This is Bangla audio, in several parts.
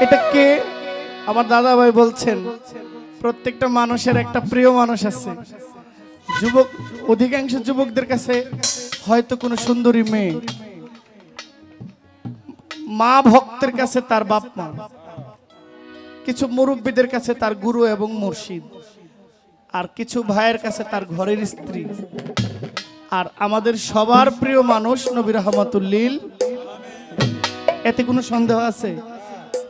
এটা কে? আমার দাদা ভাই বলছেন, প্রত্যেকটা মানুষের একটা প্রিয় মানুষ আছে। যুবক, অধিকাংশ যুবকদের কাছে হয়তো কোনো সুন্দরী মেয়ে। মা ভক্তের কাছে তার বাপ মা। কিছু মুরব্বীদের কাছে তার গুরু এবং মুর্শিদ। আর কিছু ভাইয়ের কাছে তার ঘরের স্ত্রী। আর আমাদের সবার প্রিয় মানুষ নবী রহমতুল্লিল। এতে কোনো সন্দেহ আছে?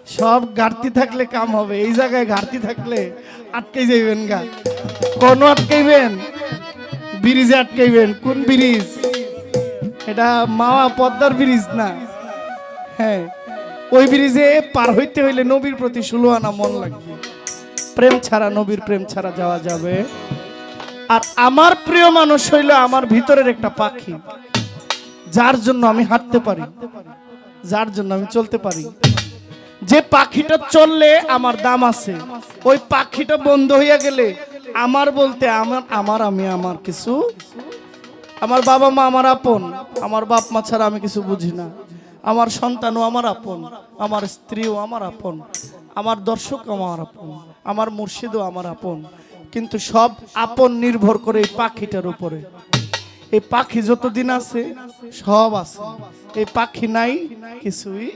সব ঘাটতি থাকলে কাম হবে। এই জায়গায় ঘাটতি থাকলে আটকে যাইবেন গা। কোন আটকাইবেন? ব্রিজে আটকাইবেন। কোন ব্রিজ? এটা মাওয়া পদ্মার ব্রিজ না। হ্যাঁ ওই ব্রিজে পার হইতে হইলে নবীর প্রতি ষোলো আনা মন লাগবে। প্রেম ছাড়া, নবীর প্রেম ছাড়া যাওয়া যাবে। আর আমার প্রিয় মানুষ হইল আমার ভিতরের একটা পাখি। যার জন্য আমি হাঁটতে পারি। যার জন্য আমি চলতে পারি। যে পাখিটা চললে আমার দাম আছে, ওই পাখিটা বন্ধ হইয়া গেলে আমার বলতে আমার আমার আমি আমার কিছু, আমার বাবা মা আমার আপন, আমার বাপ মা ছাড়া আমি কিছু বুঝি না। আমার সন্তানও আমার আপন, আমার স্ত্রীও আমার আপন, আমার দর্শক আমার আপন, আমার মুর্শিদও আমার আপন। কিন্তু সব আপন নির্ভর করে এই পাখিটার উপরে। এই পাখি যতদিন আছে, সব আছে। এই পাখি নাই, কিছুই